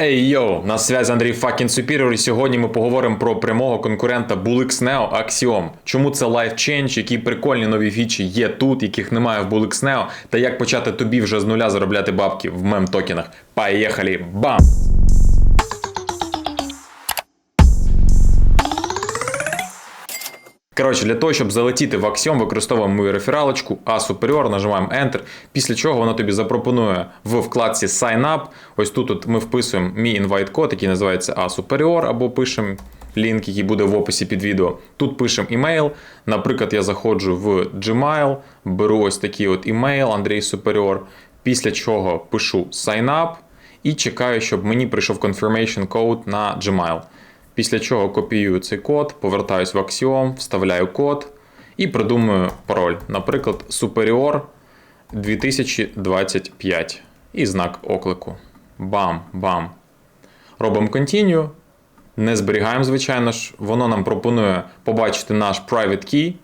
Ей йоу, на связі Андрій Факін Superior і сьогодні ми поговоримо про прямого конкурента Bulix Neo Axiom. Чому це change, які прикольні нові фічі є тут, яких немає в Bulix Neo, та як почати тобі вже з нуля заробляти бабки в мем токенах. Поїхали! Бам! Коротше, для того, щоб залетіти в Axiom, використовуємо мою рефералочку A Superior, нажимаємо Enter, після чого воно тобі запропонує в вкладці Sign Up. Ось тут от ми вписуємо мій інвайт код, який називається A Superior, або пишемо лінк, який буде в описі під відео. Тут пишемо імейл. Наприклад, я заходжу в Gmail, беру ось такий от імейл Андрій Superior, після чого пишу Sign Up і чекаю, щоб мені прийшов confirmation code на Gmail. Після чого копіюю цей код, повертаюсь в Axiom, вставляю код і придумую пароль. Наприклад, Superior 2025 і знак оклику. Бам-бам. Робимо Continue. Не зберігаємо, звичайно ж. Воно нам пропонує побачити наш private key.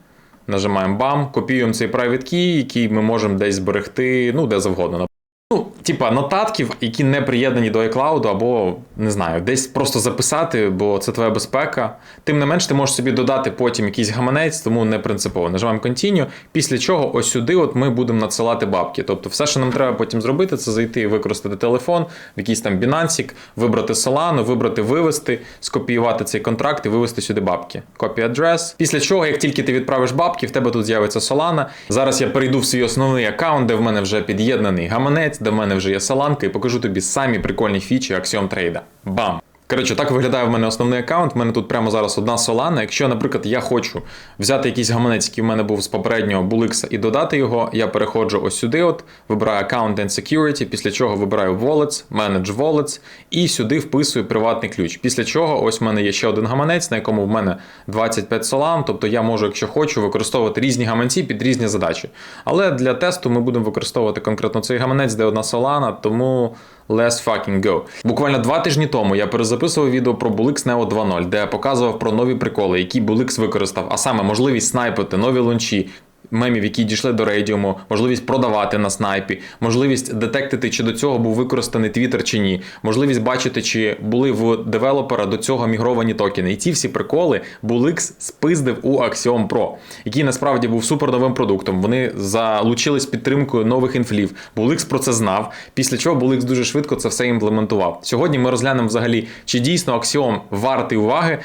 Нажимаємо бам, копіюємо цей private key, який ми можемо десь зберегти, ну, де завгодно. Ну, типа нотатків, які не приєднані до iCloud, або не знаю, десь просто записати, бо це твоя безпека. Тим не менш, ти можеш собі додати потім якийсь гаманець, тому не принципово. Нажимаємо Continue, після чого ось сюди от ми будемо надсилати бабки. Тобто, все, що нам треба потім зробити, це зайти і використати телефон, в якийсь там Binance, вибрати Solana, вибрати вивести, скопіювати цей контракт і вивести сюди бабки. Copy address. Після чого, як тільки ти відправиш бабки, в тебе тут з'явиться Solana. Зараз я перейду в свій основний аккаунт, де в мене вже під'єднаний гаманець, де в мене вже є саланка і покажу тобі самі прикольні фічі Axiom Trade. Бам! Коротше, так виглядає в мене основний аккаунт. У мене тут прямо зараз одна Solana. Якщо, наприклад, я хочу взяти якийсь гаманець, який в мене був з попереднього Bulix, і додати його, я переходжу ось сюди, от, вибираю Account and Security, після чого вибираю Wallets, Manage Wallets, і сюди вписую приватний ключ. Після чого ось в мене є ще один гаманець, на якому в мене 25 Solana, тобто я можу, якщо хочу, використовувати різні гаманці під різні задачі. Але для тесту ми будемо використовувати конкретно цей гаманець, де одна Solana, тому let's fucking go. Буквально два тижні тому я перезаписував відео про Bulix Neo 2.0, де я показував про нові приколи, які Bulix використав, а саме можливість снайпити нові лунчі. Мемів, які дійшли до рейдіуму, можливість продавати на снайпі, можливість детектити, чи до цього був використаний Twitter чи ні, можливість бачити, чи були в девелопера до цього мігровані токени. І ці всі приколи Bulix спиздив у Axiom Pro, який насправді був суперновим продуктом. Вони залучились підтримкою нових інфлів. Bulix про це знав. Після чого Bulix дуже швидко це все імплементував. Сьогодні ми розглянемо взагалі, чи дійсно Axiom вартий уваги.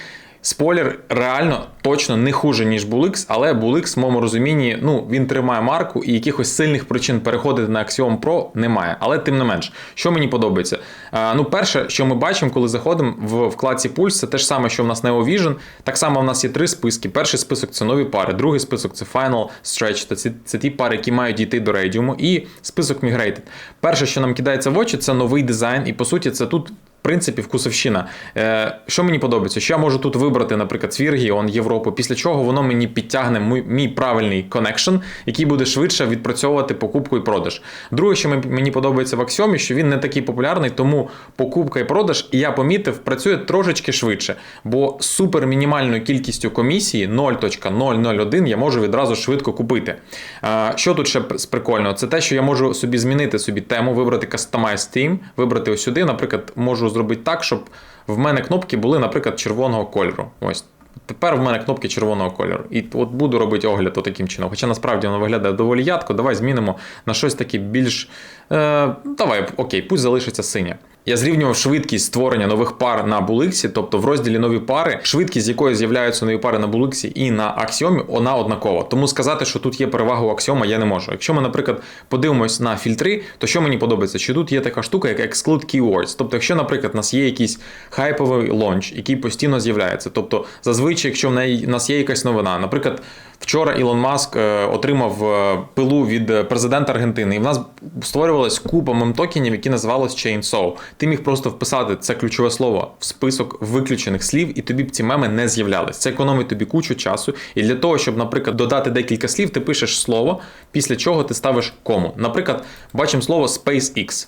Спойлер реально точно не хуже, ніж Bulix, але Bulix, в моєму розумінні, ну він тримає марку і якихось сильних причин переходити на Axiom Pro немає. Але тим не менш, що мені подобається. А, ну, перше, що ми бачимо, коли заходимо в вкладці Pulse, це те ж саме, що в нас Neo Vision. Так само в нас є три списки. Перший список це нові пари, другий список це Final Stretch, це, це ті пари, які мають дійти до рейдіуму, і список Migrated. Перше, що нам кидається в очі, це новий дизайн, і по суті, це тут принципі, вкусовщина. Е, Що мені подобається? Що я можу тут вибрати, наприклад, свій регіон, Європу, після чого воно мені підтягне мій, мій правильний коннекшн, який буде швидше відпрацьовувати покупку і продаж. Друге, що мені подобається в Аксіомі, що він не такий популярний, тому покупка і продаж, я помітив, працює трошечки швидше, бо супер мінімальною кількістю комісії 0.001 я можу відразу швидко купити. Е, Що тут ще прикольного? Це те, що я можу собі змінити собі тему, вибрати Customize Theme, вибрати ось сюди, наприклад, можу зробити так, щоб в мене кнопки були, наприклад, червоного кольору. Ось. Тепер в мене кнопки червоного кольору. І от буду робити огляд таким чином. Хоча насправді воно виглядає доволі ядко. Давай змінимо на щось таке більш. Е, Давай, окей, пусть залишиться синє. Я зрівнював швидкість створення нових пар на Буликсі, тобто в розділі нові пари, швидкість, з якої з'являються нові пари на Буликсі і на Аксіомі, вона однакова. Тому сказати, що тут є перевага у Аксіома, я не можу. Якщо ми, наприклад, подивимось на фільтри, то що мені подобається? Що тут є така штука, як Exclude Keywords. Тобто, якщо, наприклад, у нас є якийсь хайповий лонч, який постійно з'являється, тобто зазвичай, якщо в нас є якась новина, наприклад. Вчора Ілон Маск е, отримав е, пилу від президента Аргентини, і в нас створювалась купа мемтокенів, які називалось Chainsaw. Ти міг просто вписати це ключове слово в список виключених слів, і тобі б ці меми не з'являлись. Це економить тобі кучу часу. І для того, щоб, наприклад, додати декілька слів, ти пишеш слово, після чого ти ставиш кому. Наприклад, бачимо слово SpaceX.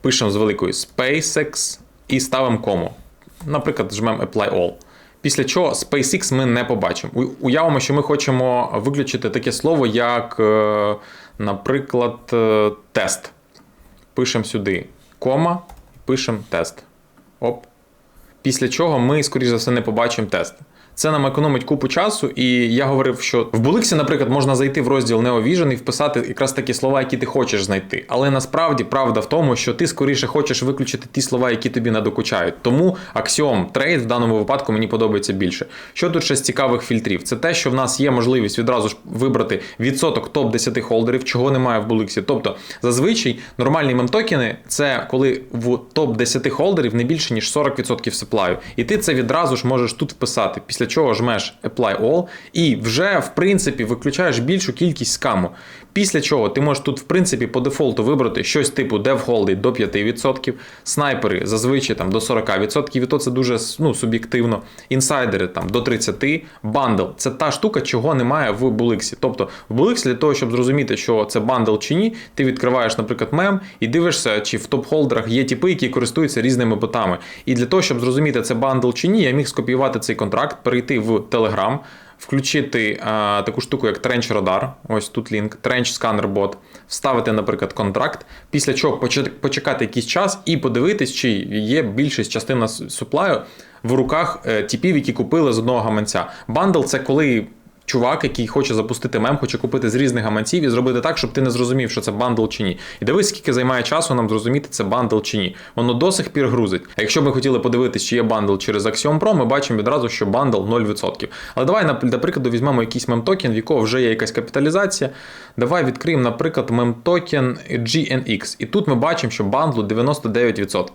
Пишемо з великою SpaceX і ставимо кому. Наприклад, жмемо Apply All. Після чого SpaceX ми не побачимо. Уявимо, що ми хочемо виключити таке слово, як, е, наприклад, е, тест. Пишемо сюди кома, пишемо тест. Оп. Після чого ми, скоріш за все, не побачимо тести. Це нам економить купу часу, і я говорив, що в Буликсі, наприклад, можна зайти в розділ NeoVision і вписати якраз такі слова, які ти хочеш знайти. Але насправді правда в тому, що ти скоріше хочеш виключити ті слова, які тобі надокучають. Тому Axiom Trade в даному випадку мені подобається більше. Що тут ще з цікавих фільтрів? Це те, що в нас є можливість відразу ж вибрати відсоток топ 10 холдерів, чого немає в Буликсі. Тобто, зазвичай нормальні мемтокени це коли в топ 10 холдерів не більше ніж 40% сеплаю. І ти це відразу ж можеш тут вписати. Після чого жмеш Apply All, і вже в принципі виключаєш більшу кількість скаму. Після чого ти можеш тут, в принципі, по дефолту вибрати щось типу DevHolded до 5%, снайпери зазвичай там до 40%, і то це дуже ну, суб'єктивно. Інсайдери там до 30%, бандл це та штука, чого немає в Буликсі. Тобто в Буликсі для того, щоб зрозуміти, що це бандл чи ні, ти відкриваєш, наприклад, мем і дивишся, чи в топ-холдерах є типи, які користуються різними ботами. І для того, щоб зрозуміти, це бандл чи ні, я міг скопіювати цей контракт, перейти в Telegram, включити а, таку штуку, як Trench Radar, ось тут лінк, Trench Scanner Bot, вставити, наприклад, контракт, після чого почекати якийсь час і подивитись, чи є більшість частина суплаю в руках е, типів, які купили з одного гаманця. Бандл це коли. Чувак, який хоче запустити мем, хоче купити з різних гаманців і зробити так, щоб ти не зрозумів, що це бандл чи ні. І дивись, скільки займає часу нам зрозуміти, це бандл чи ні. Воно до сих пір грузить. А якщо ми хотіли подивитися, чи є бандл через Axiom Pro, ми бачимо відразу, що бандл 0%. Але давай, нап- для прикладу, візьмемо якийсь мем-токен, в якого вже є якась капіталізація. Давай відкриємо, наприклад, мем-токен GNX. І тут ми бачимо, що бандлу 99%.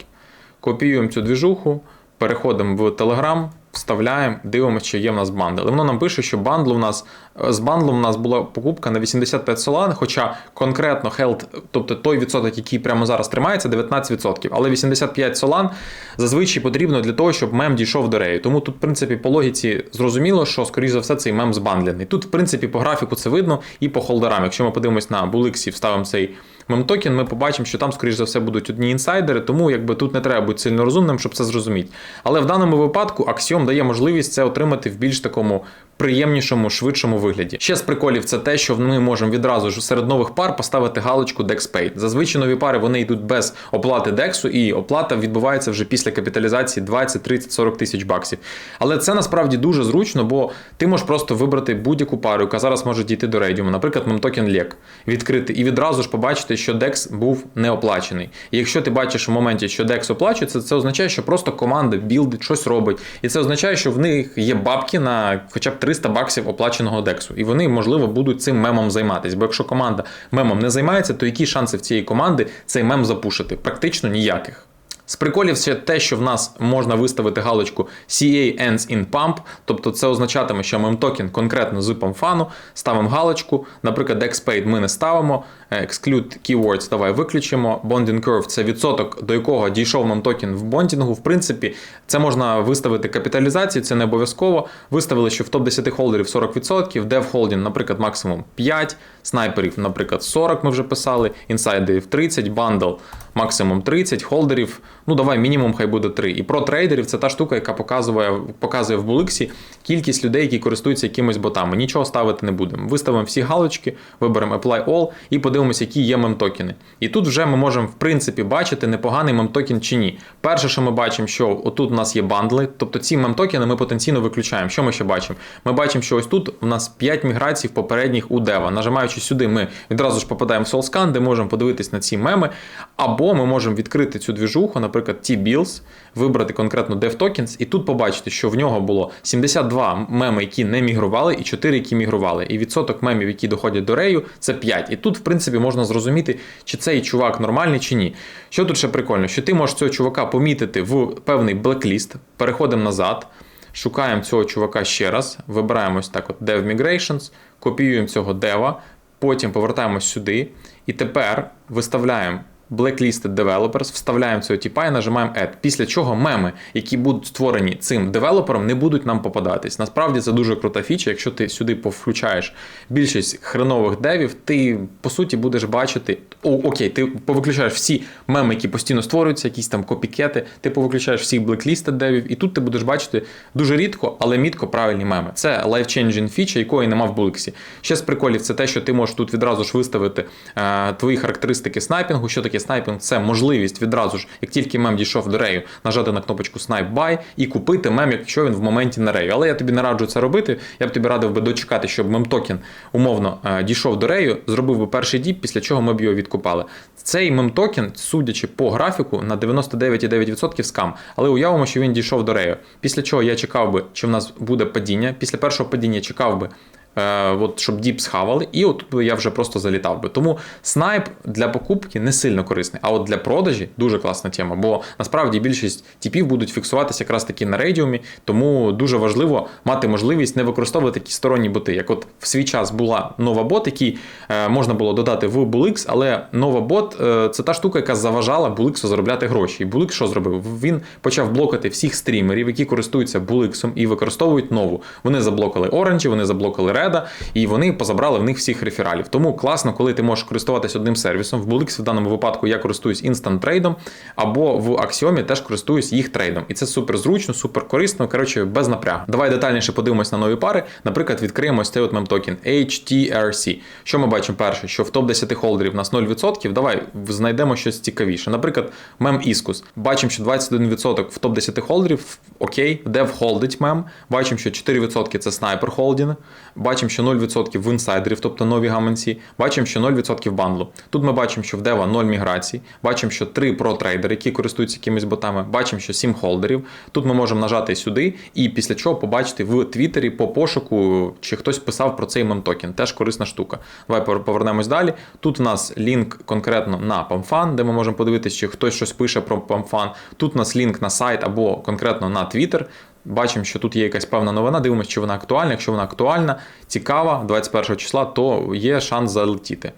Копіюємо цю двіжуху, переходимо в Telegram, вставляємо, дивимося, чи є в нас бандл. Воно нам пише, що бандл у нас з бандлом у нас була покупка на 85 солан, хоча конкретно held, тобто той відсоток, який прямо зараз тримається, 19%. Але 85 солан зазвичай потрібно для того, щоб мем дійшов до рею. Тому тут, в принципі, по логіці зрозуміло, що, скоріш за все, цей мем збандлений. Тут, в принципі, по графіку це видно і по холдерам. Якщо ми подивимось на Буликсі, вставимо цей мемтокен, ми побачимо, що там, скоріш за все, будуть одні інсайдери, тому якби тут не треба бути сильно розумним, щоб це зрозуміти. Але в даному випадку Axiom дає можливість це отримати в більш такому приємнішому, швидшому вигляді. Ще з приколів це те, що ми можемо відразу ж серед нових пар поставити галочку DexPaid. Зазвичай нові пари вони йдуть без оплати дексу, і оплата відбувається вже після капіталізації 20, 30, 40 тисяч баксів. Але це насправді дуже зручно, бо ти можеш просто вибрати будь-яку пару, яка зараз може дійти до рейдіуму, наприклад, мемтокен LEC, відкрити і відразу ж побачити, що DEX був не оплачений. І якщо ти бачиш в моменті, що DEX оплачується, це означає, що просто команда білдить, щось робить. І це означає, що в них є бабки на хоча б 300 баксів оплаченого дексу. І вони, можливо, будуть цим мемом займатися. Бо якщо команда мемом не займається, то які шанси в цієї команди цей мем запушити? Практично ніяких. З приколів ще те, що в нас можна виставити галочку CA ends in pump, тобто це означатиме, що мемтокен конкретно з памфану, ставимо галочку, наприклад, DexPaid ми не ставимо, е, exclude keywords давай виключимо, bonding curve це відсоток, до якого дійшов мемтокен в бондінгу. В принципі, це можна виставити капіталізацію, це не обов'язково. Виставили, що в топ-10 холдерів 40%, dev holding, наприклад, максимум 5, снайперів, наприклад, 40 ми вже писали, інсайдерів 30, бандл максимум 30, холдерів, ну давай мінімум хай буде 3. І про трейдерів це та штука, яка показує, показує в Буликсі кількість людей, які користуються якимись ботами. Нічого ставити не будемо. Виставимо всі галочки, виберемо Apply All і подивимося, які є мемтокени. І тут вже ми можемо, в принципі, бачити, непоганий мемтокен чи ні. Перше, що ми бачимо, що отут у нас є бандли, тобто ці мемтокени ми потенційно виключаємо. Що ми ще бачимо? Ми бачимо, що ось тут у нас 5 міграцій попередніх у дева. Нажимаючи сюди, ми відразу ж попадаємо в SoulScan, де можемо подивитись на ці меми. Або ми можемо відкрити цю двіжуху, наприклад, T-Bills, вибрати конкретно DevTokens, і тут побачити, що в нього було 72 меми, які не мігрували, і 4, які мігрували. І відсоток мемів, які доходять до рею, це 5. І тут, в принципі, можна зрозуміти, чи цей чувак нормальний чи ні. Що тут ще прикольно, що ти можеш цього чувака помітити в певний блекліст, переходимо назад. Шукаємо цього чувака ще раз, вибираємо ось так: от Dev Migrations, копіюємо цього дева, потім повертаємось сюди, і тепер виставляємо Blacklisted Developers, вставляємо цього тіпа і нажимаємо Add. Після чого меми, які будуть створені цим девелопером, не будуть нам попадатись. Насправді це дуже крута фіча. Якщо ти сюди повключаєш більшість хренових девів, ти по суті будеш бачити. О, окей, ти повиключаєш всі меми, які постійно створюються, якісь там копікети, ти повиключаєш всіх Blacklisted девів, і тут ти будеш бачити дуже рідко, але мітко правильні меми. Це life-changing фіча, якої нема в Булексі. Ще з приколів, це те, що ти можеш тут відразу ж виставити е, твої характеристики снайпінгу, що таке снайпінг? Це можливість відразу ж, як тільки мем дійшов до рею, нажати на кнопочку Snipe Buy і купити мем, якщо він в моменті на рею. Але я тобі не раджу це робити. Я б тобі радив би дочекати, щоб мем-токен умовно е, дійшов до рею, зробив би перший діп, після чого ми б його відкупали. Цей мем-токен, судячи по графіку, на 99,9% скам. Але уявимо, що він дійшов до рею. Після чого я чекав би, чи в нас буде падіння. Після першого падіння чекав би. Е, от, щоб діп схавали, і от я вже просто залітав би. Тому снайп для покупки не сильно корисний. А от для продажі дуже класна тема, бо насправді більшість типів будуть фіксуватися якраз таки на рейдіумі, тому дуже важливо мати можливість не використовувати такі сторонні боти. Як от в свій час була нова бот, який е, можна було додати в Bulix, але нова бот е, це та штука, яка заважала Bulix заробляти гроші. І Bulix що зробив? Він почав блокати всіх стрімерів, які користуються Bulix і використовують нову. Вони заблокали Orange, вони заблокали Red, і вони позабрали в них всіх рефералів. Тому класно, коли ти можеш користуватися одним сервісом. В Bulix в даному випадку я користуюсь Instant трейдом, або в Axiom теж користуюсь їх трейдом. І це супер зручно, супер корисно. Коротше, без напрягу. Давай детальніше подивимось на нові пари. Наприклад, відкриємо ось цей от мем-токен HTRC. Що ми бачимо перше? Що в топ 10 холдерів у нас 0%. Давай знайдемо щось цікавіше. Наприклад, мем Іскус. Бачимо, що 21% в топ 10 холдерів. Окей, дев холдить мем. Бачимо, що 4% це снайпер холдінг. Бачимо, що 0% в інсайдерів, тобто нові гаманці. Бачимо, що 0% бандлу. Тут ми бачимо, що в дева 0 міграцій. Бачимо, що 3 про-трейдери, які користуються якимись ботами. Бачимо, що 7 холдерів. Тут ми можемо нажати сюди, і після чого побачити в Твіттері по пошуку, чи хтось писав про цей мемтокен. Теж корисна штука. Давай повернемось далі. Тут у нас лінк конкретно на PAMFAN, де ми можемо подивитися, чи хтось щось пише про PAMFAN. Тут у нас лінк на сайт або конкретно на Twitter. Бачимо, що тут є якась певна новина, дивимося, чи вона актуальна. Якщо вона актуальна, цікава, 21 числа, то є шанс залетіти.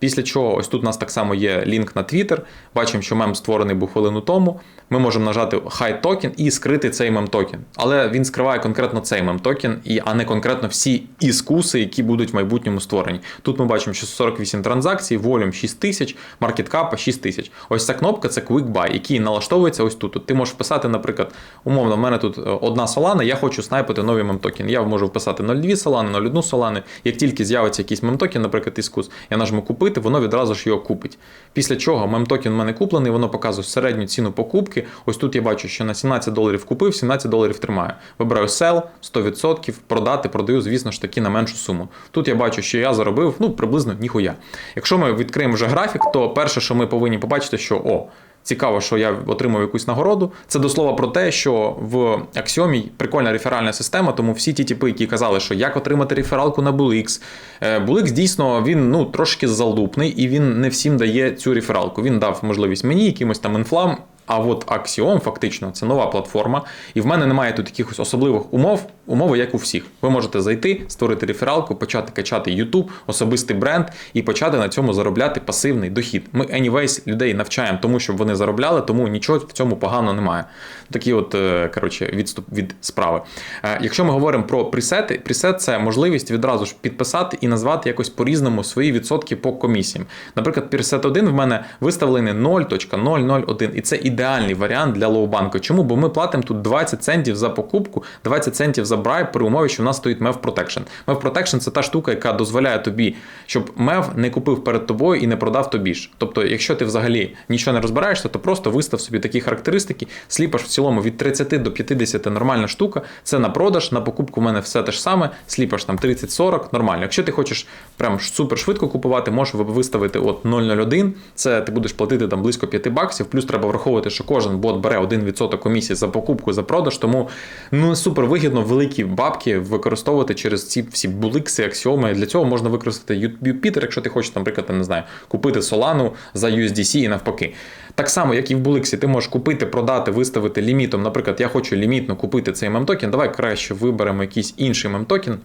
Після чого, ось тут у нас так само є лінк на Twitter. Бачимо, що мем створений був хвилину тому. Ми можемо нажати Hide токен і скрити цей мем-токен. Але він скриває конкретно цей мем-токен, а не конкретно всі іскуси, які будуть в майбутньому створені. Тут ми бачимо, що 48 транзакцій, волюм 6 тисяч, маркеткапа 6 тисяч. Ось ця кнопка це Quick Buy, який налаштовується ось тут. Ти можеш вписати, наприклад, умовно, в мене тут е, одна солана, я хочу снайпити новий мем-токен. Я можу вписати 0,2 солани, 0,1 солани. Як тільки з'явиться якийсь мем-токен, наприклад, іскус, я нажму купити, воно відразу ж його купить. Після чого мемтокен в мене куплений, воно показує середню ціну покупки. Ось тут я бачу, що на 17 доларів купив, 17 доларів тримаю. Вибираю sell 100%, продати, продаю, звісно ж таки, на меншу суму. Тут я бачу, що я заробив ну, приблизно ніхуя. Якщо ми відкриємо вже графік, то перше, що ми повинні побачити, що о. Цікаво, що я отримав якусь нагороду. Це до слова про те, що в Axiom прикольна реферальна система, тому всі ті типи, які казали, що як отримати рефералку на Bulix. Bulix дійсно він ну трошки залдупний і він не всім дає цю рефералку. Він дав можливість мені, якимось там інфлам, а от Axiom фактично це нова платформа, і в мене немає тут якихось особливих умов, умови, як у всіх. Ви можете зайти, створити рефералку, почати качати YouTube, особистий бренд і почати на цьому заробляти пасивний дохід. Ми, anyways, людей навчаємо тому, щоб вони заробляли, тому нічого в цьому поганого немає. Такий от е, коротше, відступ від справи. Е, якщо ми говоримо про пресети, пресет це можливість відразу ж підписати і назвати якось по-різному свої відсотки по комісіям. Наприклад, пресет 1 в мене виставлений 0.001, і це ідеальний варіант для лоу-банку. Чому? Бо ми платимо тут 20 центів за покупку, 20 центів за брайб при умові, що в нас стоїть MEV Protection. MEV Protection – це та штука, яка дозволяє тобі, щоб MEV не купив перед тобою і не продав тобі ж. Тобто, якщо ти взагалі нічого не розбираєшся, то просто вистав собі такі характеристики, сліпаш в цілому від 30 до 50 нормальна штука. Це на продаж, на покупку в мене все те ж саме, сліпаш там 30-40, нормально. Якщо ти хочеш прям супер швидко купувати, можеш виставити от 0,01, це ти будеш платити там близько 5 баксів, плюс треба враховувати, що кожен бот бере 1% комісії за покупку, за продаж, тому ну супер вигідно великі бабки використовувати через ці всі буликси, аксіоми. Для цього можна використати Юпітер, якщо ти хочеш, наприклад, не знаю, купити Солану за USDC і навпаки. Так само, як і в Буликсі, ти можеш купити, продати, виставити лімітом. Наприклад, я хочу лімітно купити цей мемтокен. Давай краще виберемо якийсь інший мемтокен.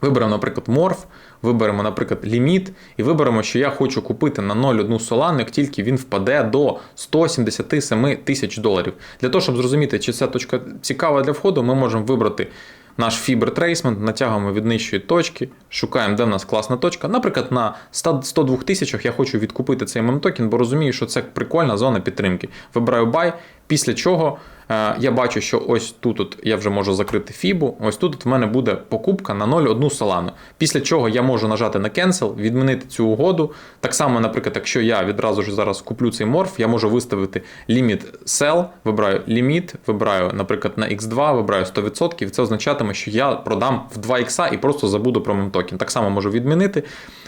Виберемо, наприклад, морф, виберемо, наприклад, ліміт, і виберемо, що я хочу купити на 0,1 Solana, як тільки він впаде до 177 тисяч доларів. Для того, щоб зрозуміти, чи ця точка цікава для входу, ми можемо вибрати наш фібер трейсмент, натягуємо від нижчої точки, шукаємо, де в нас класна точка. Наприклад, на 102 тисячах я хочу відкупити цей мемтокен, бо розумію, що це прикольна зона підтримки. Вибираю buy, Після чого е, я бачу, що ось тут от я вже можу закрити фібу. Ось тут от в мене буде покупка на 0,1 солану. Після чого я можу нажати на Cancel, відмінити цю угоду. Так само, наприклад, якщо я відразу ж зараз куплю цей морф, я можу виставити ліміт sell, вибираю ліміт, вибираю, наприклад, на X2, вибираю 100%. і Це означатиме, що я продам в 2 ікса і просто забуду про мемтокен. Так само можу відмінити.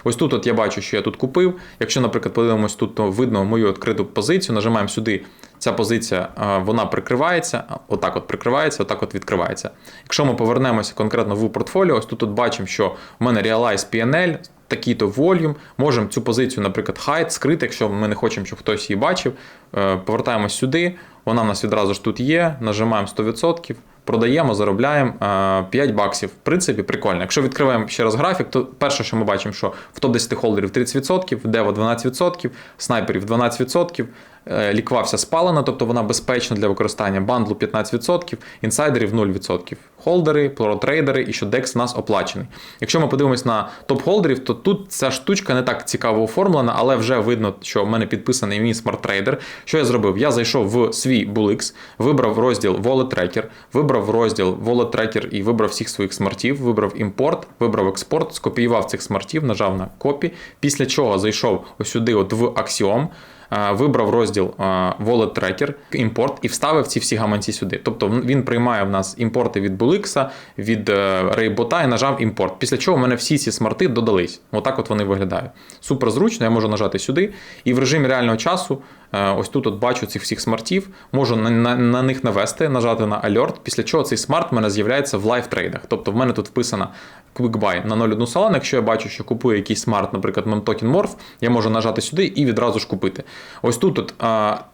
Ось тут от я бачу, що я тут купив. Якщо, наприклад, подивимось, тут то видно мою відкриту позицію, нажимаємо сюди. Ця позиція вона прикривається, отак от прикривається, отак от відкривається. Якщо ми повернемося конкретно в портфоліо, ось тут от бачимо, що в мене Realize PNL, такий-то volume, можемо цю позицію, наприклад, hide, скрити, якщо ми не хочемо, щоб хтось її бачив. Е, Повертаємось сюди, вона в нас відразу ж тут є, нажимаємо 100%. Продаємо, заробляємо е, 5 баксів. В принципі, прикольно. Якщо відкриваємо ще раз графік, то перше, що ми бачимо, що в топ-10 холдерів 30%, дево 12%, снайперів 12%, е, ліквався спалена, тобто вона безпечна для використання, бандлу 15%, інсайдерів 0%. Холдери, протрейдери і що DEX у нас оплачений. Якщо ми подивимось на топ-холдерів, то тут ця штучка не так цікаво оформлена, але вже видно, що в мене підписаний мій смарт-трейдер. Що я зробив? Я зайшов в свій BullX, вибрав розділ Wallet Tracker, вибрав розділ Wallet Tracker і вибрав всіх своїх смартів, вибрав імпорт, вибрав експорт, скопіював цих смартів, нажав на копі, після чого зайшов сюди, от в Axiom, е, Вибрав розділ е, Wallet Tracker, імпорт і вставив ці всі гаманці сюди. Тобто він приймає в нас імпорти від Bulix, від Raybot і нажав імпорт. Після чого в мене всі ці смарти додались. Отак от вони виглядають. Супер зручно, я можу нажати сюди. І в режимі реального часу, е, ось тут от бачу цих всіх смартів, можу на, на, на них навести, нажати на Alert, після чого цей смарт в мене з'являється в лайв трейдах. Тобто в мене тут вписана Quick Buy на 0,1 салан. Якщо я бачу, що купую якийсь смарт, наприклад, Memtoken Morph, я можу нажати сюди і відразу ж купити. Ось тут от,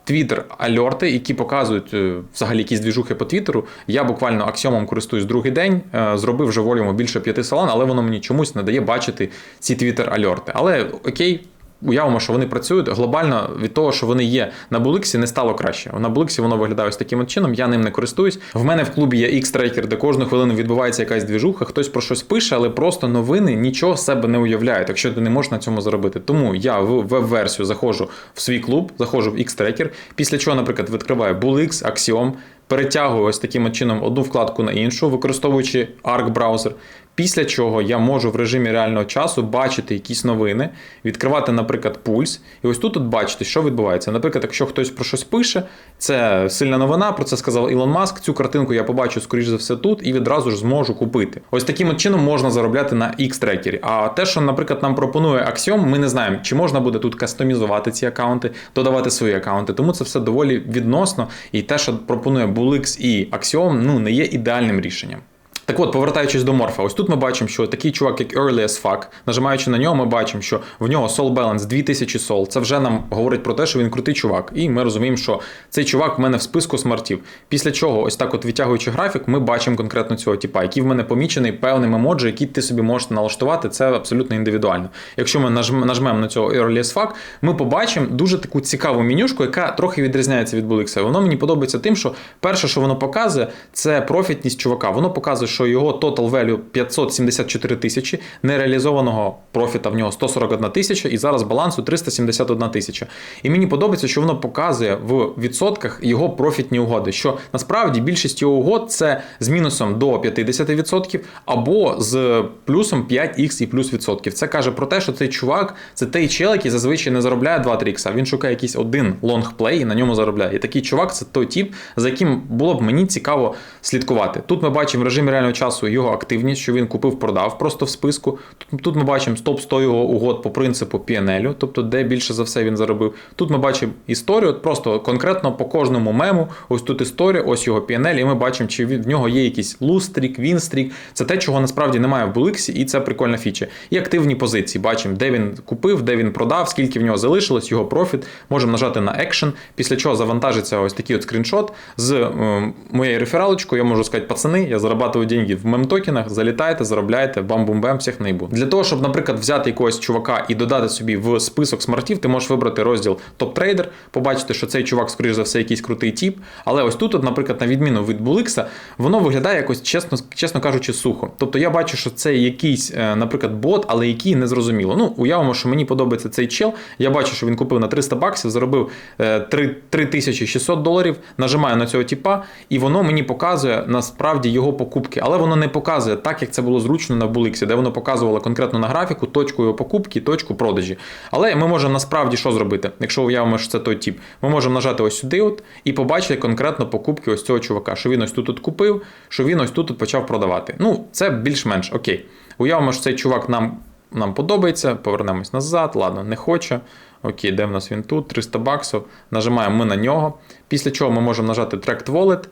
Twitter альорти, які показують е, взагалі якісь двіжухи по Твіттеру. Я буквально аксіомом користуюсь другий день, е, зробив вже волюму більше 5 салан, але воно мені чомусь не дає бачити ці Twitter альорти. Але окей. Уявимо, що вони працюють глобально від того, що вони є на Буликсі, не стало краще. На Буликсі воно виглядає ось таким от чином. Я ним не користуюсь. В мене в клубі є X-трекер, де кожну хвилину відбувається якась двіжуха, хтось про щось пише, але просто новини нічого себе не уявляють, якщо ти не можеш на цьому заробити. Тому я в веб-версію заходжу в свій клуб, заходжу в X-трекер, після чого, наприклад, відкриваю Bulix, Axiom, перетягую ось таким чином одну вкладку на іншу, використовуючи Arc браузер. Після чого я можу в режимі реального часу бачити якісь новини, відкривати, наприклад, пульс. І ось тут от бачите, що відбувається. Наприклад, якщо хтось про щось пише, це сильна новина, про це сказав Ілон Маск. Цю картинку я побачу, скоріш за все, тут і відразу ж зможу купити. Ось таким от чином можна заробляти на X-трекері. А те, що, наприклад, нам пропонує Axiom, ми не знаємо, чи можна буде тут кастомізувати ці аккаунти, додавати свої аккаунти. Тому це все доволі відносно. І те, що пропонує Bulix і Axiom, ну не є ідеальним рішенням. Так от, повертаючись до морфа, ось тут ми бачимо, що такий чувак, як Early as Fuck, нажимаючи на нього, ми бачимо, що в нього Soul Balance 2000 сол. Це вже нам говорить про те, що він крутий чувак. І ми розуміємо, що цей чувак в мене в списку смартів. Після чого, ось так, от відтягуючи графік, ми бачимо конкретно цього типа, який в мене помічений певним емоджі, який ти собі можеш налаштувати. Це абсолютно індивідуально. Якщо ми нажмемо на цього Early as Fuck, ми побачимо дуже таку цікаву менюшку, яка трохи відрізняється від Bulix. Воно мені подобається тим, що перше, що воно показує, це профітність чувака. Воно показує, що його total value 574 тисячі, нереалізованого профіта в нього 141 тисяча, і зараз балансу 371 тисяча. І мені подобається, що воно показує в відсотках його профітні угоди. Що насправді більшість його угод це з мінусом до 50% або з плюсом 5х і плюс відсотків. Це каже про те, що цей чувак це той чел, який зазвичай не заробляє 2-3 ікса. Він шукає якийсь один лонгплей і на ньому заробляє. І такий чувак це той тип, за яким було б мені цікаво слідкувати. Тут ми бачимо в режимі реального часу його активність, що він купив, продав просто в списку. Тут, тут ми бачимо стоп 100 його угод по принципу PNL, тобто де більше за все він заробив. Тут ми бачимо історію, просто конкретно по кожному мему. Ось тут історія, ось його PNL, і ми бачимо, чи в нього є якийсь лустрік, вінстрік. Це те, чого насправді немає в Буликсі, і це прикольна фіча. І активні позиції. Бачимо, де він купив, де він продав, скільки в нього залишилось, його профіт. Можемо нажати на Action, після чого завантажиться ось такий от скріншот з е, моєю рефералочкою. Я можу сказати, пацани, я зарабатываю деньги в мемтокенах, залітайте, заробляйте, бам-бум-бем, всіх наїбу. Для того, щоб, наприклад, взяти якогось чувака і додати собі в список смартів, ти можеш вибрати розділ топ-трейдер, побачити, що цей чувак, скоріш за все, якийсь крутий тіп. Але ось тут, от, наприклад, на відміну від Буликса, воно виглядає якось чесно, чесно кажучи, сухо. Тобто я бачу, що це якийсь, е, наприклад, бот, але який не зрозуміло. Ну, уявимо, що мені подобається цей чел. Я бачу, що він купив на 300 баксів, заробив е, 3 3600 доларів. Нажимаю на цього тіпа, і воно мені показує насправді його покупки. Але воно не показує так, як це було зручно на Буликсі, де воно показувало конкретно на графіку точку його покупки, точку продажі. Але ми можемо насправді що зробити, якщо уявимо, що це той тіп. Ми можемо нажати ось сюди от і побачити конкретно покупки ось цього чувака, що він ось тут от купив, що він ось тут от почав продавати. Ну, це більш-менш окей. Уявимо, що цей чувак нам нам подобається, повернемось назад, ладно, не хоче. Окей, де в нас він тут? 300 баксів. Нажимаємо ми на нього. Після чого ми можемо нажати Tracked Wallet,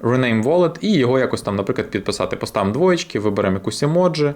Rename Wallet і його якось там, наприклад, підписати. Поставимо двоєчки, виберемо якусь емоджі.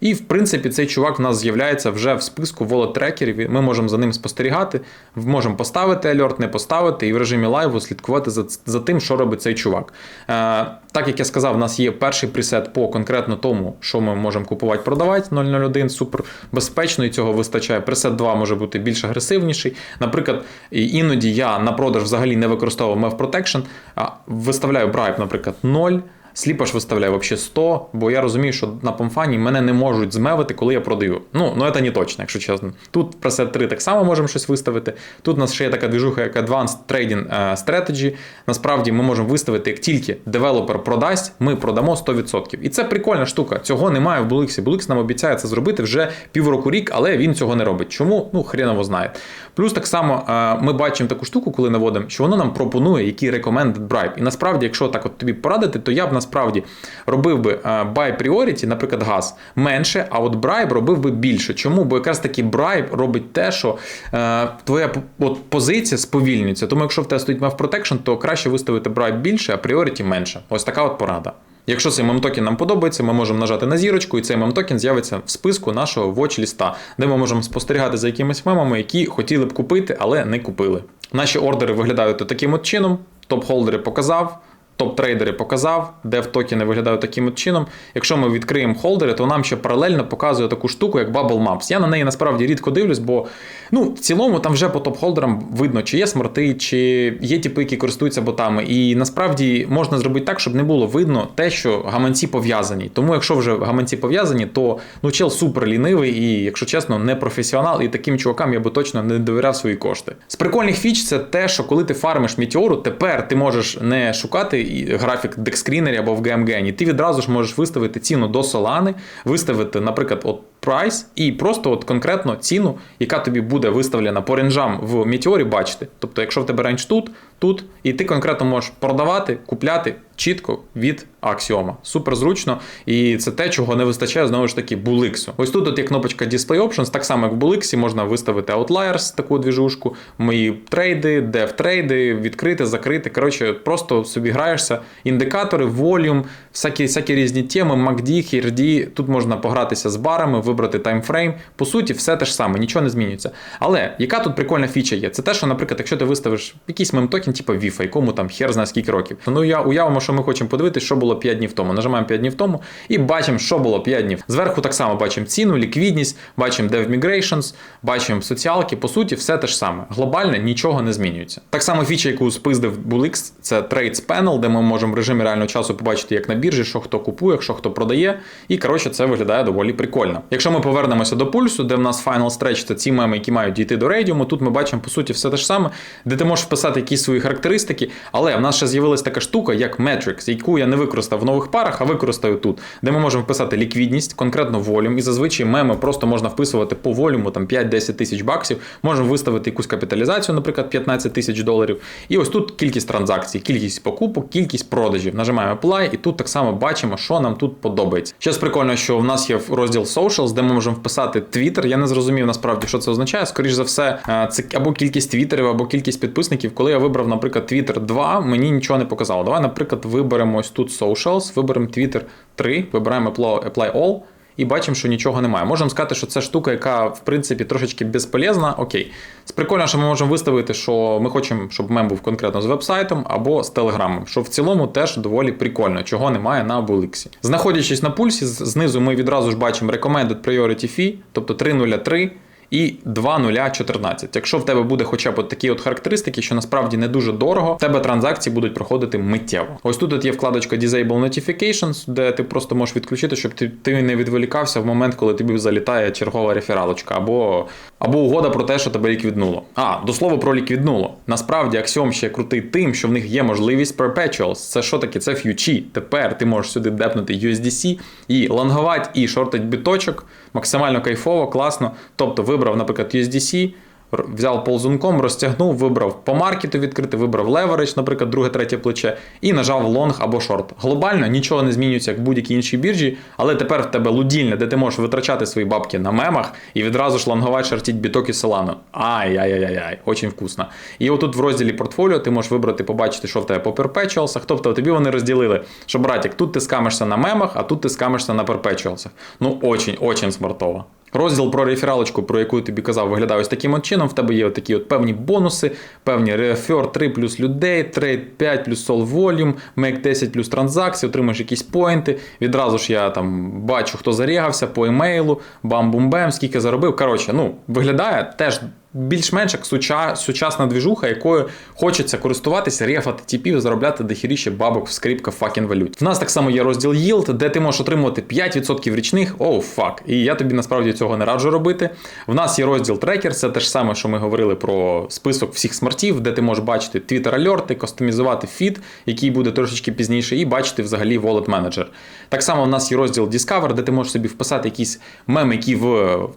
І, в принципі, цей чувак в нас з'являється вже в списку wallet трекерів. Ми можемо за ним спостерігати, можемо поставити альорт, не поставити, і в режимі лайву слідкувати за за тим, що робить цей чувак. Е, Так як я сказав, у нас є перший пресет по конкретно тому, що ми можемо купувати, продавати 001, супер безпечно, і цього вистачає. Пресет 2 може бути більш агресивніший. Наприклад, іноді я на продаж взагалі не використовував MEV Protection, а виставляю брайб, наприклад, 0. Сліпаш виставляє взагалі 100, бо я розумію, що на помфані мене не можуть змевити, коли я продаю. Ну, ну це не точно, якщо чесно. Тут preset 3 так само можемо щось виставити. Тут у нас ще є така двіжуха, як Advanced Trading Strategy. Насправді ми можемо виставити, як тільки девелопер продасть, ми продамо 100%. І це прикольна штука. Цього немає в Буликсі. Буликс нам обіцяє це зробити вже півроку рік, але він цього не робить. Чому? Ну, хреново знає. Плюс так само ми бачимо таку штуку, коли наводимо, що воно нам пропонує, який recommended bribe. І насправді, якщо так от тобі порадити, то я б насправді робив би е, buy priority, наприклад, газ менше, а от bribe робив би більше. Чому? Бо якраз таки bribe робить те, що е, твоя от, позиція сповільнюється. Тому якщо в тебе стоїть MAV Protection, то краще виставити bribe більше, а priority менше. Ось така от порада. Якщо цей мемтокен нам подобається, ми можемо нажати на зірочку, і цей мемтокен з'явиться в списку нашого watch-ліста, де ми можемо спостерігати за якимись мемами, які хотіли б купити, але не купили. Наші ордери виглядають таким от чином. Топ-холдери показав топ-трейдери показав, де в токени виглядають таким от чином. Якщо ми відкриємо холдери, то нам ще паралельно показує таку штуку, як Bubble Maps. Я на неї насправді рідко дивлюсь, бо ну, в цілому там вже по топ-холдерам видно, чи є смарти, чи є типи, які користуються ботами. І насправді можна зробити так, щоб не було видно те, що гаманці пов'язані. Тому, якщо вже гаманці пов'язані, то ну, чел супер лінивий і, якщо чесно, не професіонал, і таким чувакам я би точно не довіряв свої кошти. З прикольних фіч це те, що коли ти фармиш Метеору, тепер ти можеш не шукати графік декскрінері або в GMGN, ти відразу ж можеш виставити ціну до Solana, виставити, наприклад, от price і просто от конкретно ціну, яка тобі буде виставлена по ренжам в Meteor, бачити. Тобто, якщо в тебе рендж тут, тут, і ти конкретно можеш продавати, купляти чітко від аксіома. Супер зручно. І це те, чого не вистачає знову ж таки Буликсу. Ось тут от є кнопочка Display Options, так само як в Буликсі, можна виставити Outliers, таку двіжушку, мої трейди, дев трейди, відкрити, закрити. Коротше, просто собі граєшся. Індикатори, волюм, всякі всякі різні теми, MACD, HRD. Тут можна погратися з барами, вибрати таймфрейм. По суті, все те ж саме, нічого не змінюється. Але яка тут прикольна фіча є? Це те, що, наприклад, якщо ти виставиш якийсь мемтокен, типу VIFA, якому там хер знає скільки років. Ну я уявимо, що ми хочемо подивитися, що було 5 днів тому. Нажимаємо 5 днів тому і бачимо, що було 5 днів. Зверху так само бачимо ціну, ліквідність, бачимо Dev Migrations, бачимо соціалки. По суті, все те ж саме. Глобально нічого не змінюється. Так само фіча, яку спиздив Bulix, це Trades Panel, де ми можемо в режимі реального часу побачити, як на біржі, що хто купує, що хто продає. І коротше, це виглядає доволі прикольно. Якщо ми повернемося до пульсу, де в нас Final Stretch, це ці меми, які мають дійти до рейдіуму, тут ми бачимо по суті все те ж саме, де ти можеш вписати якісь свої характеристики, але в нас ще з'явилася така штука, як Metrics, яку я не використав в нових парах, а використаю тут, де ми можемо вписати ліквідність, конкретно волюм. І зазвичай меми просто можна вписувати по волюму там 5-10 тисяч баксів. Можемо виставити якусь капіталізацію, наприклад, 15 тисяч доларів. І ось тут кількість транзакцій, кількість покупок, кількість продажів. Нажимаємо Apply, і тут так само бачимо, що нам тут подобається. Щось прикольно, що в нас є розділ Socials, де ми можемо вписати Twitter. Я не зрозумів насправді, що це означає. Скоріше за все, е, це або кількість твіттерів, або кількість підписників. Коли я вибрав, наприклад, Twitter 2, мені нічого не показало. Давай, наприклад, виберемо ось тут Socials, виберемо Twitter 3, вибираємо Apply All. і бачимо, що нічого немає. Можемо сказати, що це штука, яка в принципі трошечки безполезна. Окей. З прикольно, що ми можемо виставити, що ми хочемо, щоб мем був конкретно з вебсайтом або з телеграмом, що в цілому теж доволі прикольно, чого немає на Bulix. Знаходячись на пульсі, знизу ми відразу ж бачимо Recommended Priority Fee, тобто 303 і 2.0.14. Якщо в тебе буде хоча б от такі от характеристики, що насправді не дуже дорого, в тебе транзакції будуть проходити миттєво. Ось тут от є вкладочка Disable Notifications, де ти просто можеш відключити, щоб ти, ти не відволікався в момент, коли тобі залітає чергова рефералочка, або, або угода про те, що тебе ліквіднуло. А, до слова про ліквіднуло. Насправді Axiom ще крутий тим, що в них є можливість Perpetuals. Це що таке? Це ф'ючі. Тепер ти можеш сюди депнути USDC і лонговать, і шортить біточок. Максимально кайфово, класно. Тобто вибрав, наприклад, USDC, взяв ползунком, розтягнув, вибрав по маркету відкрити, вибрав leverage, наприклад, друге, третє плече, і нажав лонг або шорт. Глобально нічого не змінюється, як в будь-якій іншій біржі, але тепер в тебе лудільне, де ти можеш витрачати свої бабки на мемах і відразу ж лонгувати шортіть біток і Solano. Ай-яй-яй-яй, очень вкусно. І отут в розділі портфоліо ти можеш вибрати, побачити, що в тебе по перпечуалсах. Тобто тобі вони розділили, що братик, тут ти скамишся на мемах, а тут ти скамишся на перпечуалсах. Ну, очень, очень смартово. Розділ про рефералочку, про яку тобі казав, виглядає ось таким от чином. В тебе є такі от певні бонуси, певні рефер 3 плюс людей, трейд 5 плюс sol volume, make 10 плюс транзакцій, отримаєш якісь поінти. Відразу ж я там бачу, хто зарігався по емейлу, бам-бум-бем, скільки заробив. Коротше, ну, виглядає теж більш-менш як суча, сучасна двіжуха, якою хочеться користуватися, рефати тіпів, заробляти дохіріще бабок в скрипка fucking валют. В нас так само є розділ Yield, де ти можеш отримувати 5% річних. Оу, фак. І я тобі насправді цього не раджу робити. В нас є розділ Tracker, це те ж саме, що ми говорили про список всіх смартів, де ти можеш бачити Twitter альорти, кастомізувати фід, який буде трошечки пізніше, і бачити взагалі Wallet Manager. Так само в нас є розділ Discover, де ти можеш собі вписати якісь меми, які в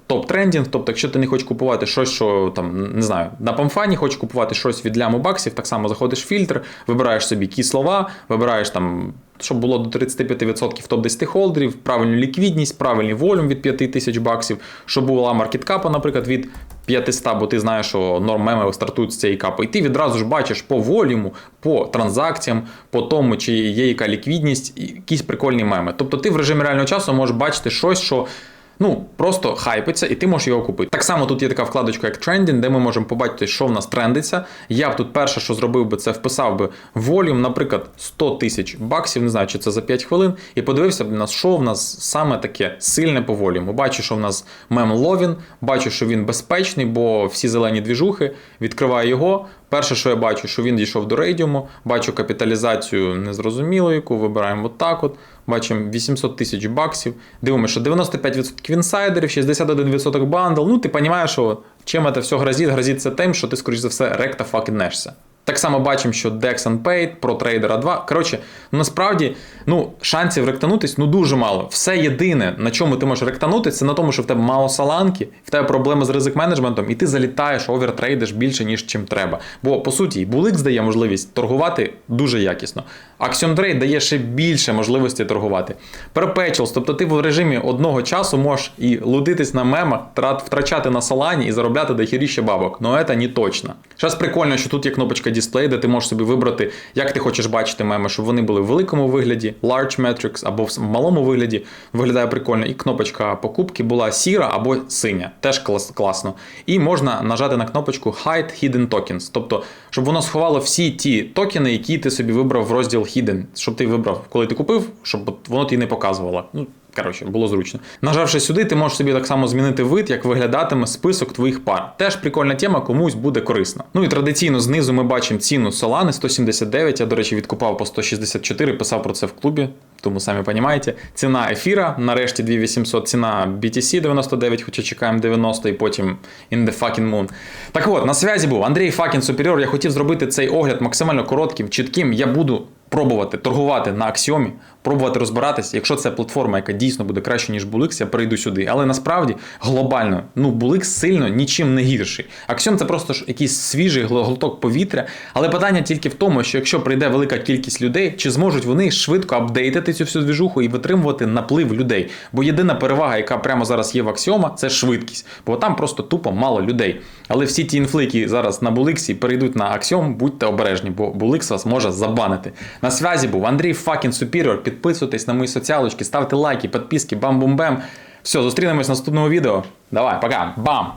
топ-трендінг. Тобто, якщо ти не хочеш купувати щось, що там не знаю, на памфані хочеш купувати щось від ляму баксів, так само заходиш в фільтр, вибираєш собі кі слова, вибираєш там. Щоб було до 35% топ-10 холдерів, правильну ліквідність, правильний волюм від 5 тисяч баксів, щоб була маркеткапа, наприклад, від 500, бо ти знаєш, що норм меми стартують з цієї капи. І ти відразу ж бачиш по волюму, по транзакціям, по тому, чи є яка ліквідність, якісь прикольні меми. Тобто ти в режимі реального часу можеш бачити щось, що ну просто хайпиться, і ти можеш його купити. Так само тут є така вкладочка, як Trending, де ми можемо побачити, що в нас трендиться. Я б тут перше, що зробив би, це вписав би волюм, наприклад, 100 тисяч баксів, не знаю, чи це за 5 хвилин, і подивився б на що в нас саме таке сильне по волюму. Бачу, що в нас мем Ловін, бачу, що він безпечний, бо всі зелені двіжухи, відкриваю його. Перше, що я бачу, що він дійшов до рейдіуму, бачу капіталізацію незрозумілу, яку вибираємо отак от. Бачимо 800 тисяч баксів. Дивимося, що 95% інсайдерів, 61% бандл. Ну, ти розумієш, що чим це все грозить? Грозить це тим, що ти, скоріш за все, ректа факінешся. Так само бачимо, що Dex Unpaid, трейдера 2. Коротше, ну насправді ну, шансів ректанутись ну дуже мало. Все єдине, на чому ти можеш ректанутися, це на тому, що в тебе мало саланки, в тебе проблеми з ризик менеджментом, і ти залітаєш, овертрейдиш більше, ніж чим треба. Бо по суті, Bulix дає можливість торгувати дуже якісно. Axiom Trade дає ще більше можливості торгувати. Perpetuals, тобто ти в режимі одного часу можеш і лудитись на мемах, втрачати на салані і заробляти дохіріще бабок. Но це не точно. Зараз прикольно, що тут є кнопочка дисплей, де ти можеш собі вибрати, як ти хочеш бачити меми, щоб вони були в великому вигляді, large metrics або в малому вигляді. Виглядає прикольно. І кнопочка покупки була сіра або синя. Теж клас- класно. І можна нажати на кнопочку Hide Hidden Tokens, тобто, щоб воно сховало всі ті токени, які ти собі вибрав в розділ Hidden, щоб ти вибрав, коли ти купив, щоб воно тобі не показувало. Ну, Коротше, було зручно. Нажавши сюди, ти можеш собі так само змінити вид, як виглядатиме список твоїх пар. Теж прикольна тема, комусь буде корисна. Ну і традиційно знизу ми бачимо ціну Solana 179. Я, до речі, відкупав по 164, писав про це в клубі. Тому самі розумієте. Ціна ефіра, нарешті 2800, ціна BTC 99, хоча чекаємо 90 і потім in the fucking moon. Так от, на зв'язі був Андрій Факін Суперіор. Я хотів зробити цей огляд максимально коротким, чітким. Я буду пробувати торгувати на аксіомі, пробувати розбиратись. Якщо це платформа, яка дійсно буде краще, ніж Bulix, я перейду сюди. Але насправді глобально, ну Bulix сильно нічим не гірший. Аксіом це просто ж якийсь свіжий гл- глоток повітря. Але питання тільки в тому, що якщо прийде велика кількість людей, чи зможуть вони швидко апдейтити цю всю двіжуху і витримувати наплив людей. Бо єдина перевага, яка прямо зараз є в Аксіома, це швидкість. Бо там просто тупо мало людей. Але всі ті інфли, які зараз на Буликсі перейдуть на Аксіом, будьте обережні, бо Буликс вас може забанити. На связі був Андрій Факін Суперіор. Підписуйтесь на мої соціалочки, ставте лайки, підписки, бам-бум-бем. Все, зустрінемось в наступному відео. Давай, пока. Бам!